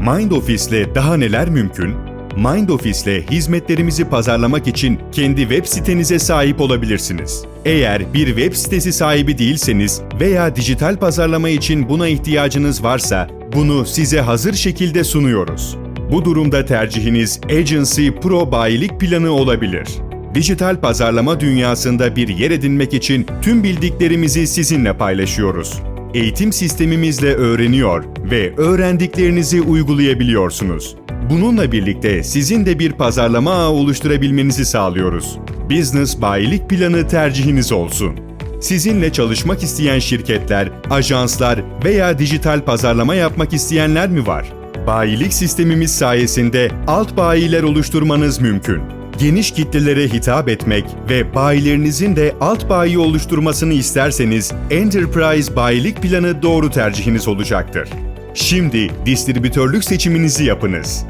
Mind Office ile daha neler mümkün? Mind Office ile hizmetlerimizi pazarlamak için kendi web sitenize sahip olabilirsiniz. Eğer bir web sitesi sahibi değilseniz veya dijital pazarlama için buna ihtiyacınız varsa bunu size hazır şekilde sunuyoruz. Bu durumda tercihiniz Agency Pro bayilik planı olabilir. Dijital pazarlama dünyasında bir yer edinmek için tüm bildiklerimizi sizinle paylaşıyoruz. Eğitim sistemimizle öğreniyor ve öğrendiklerinizi uygulayabiliyorsunuz. Bununla birlikte sizin de bir pazarlama ağı oluşturabilmenizi sağlıyoruz. Business bayilik planı tercihiniz olsun. Sizinle çalışmak isteyen şirketler, ajanslar veya dijital pazarlama yapmak isteyenler mi var? Bayilik sistemimiz sayesinde alt bayiler oluşturmanız mümkün. Geniş kitlelere hitap etmek ve bayilerinizin de alt bayi oluşturmasını isterseniz Enterprise bayilik planı doğru tercihiniz olacaktır. Şimdi distribütörlük seçiminizi yapınız.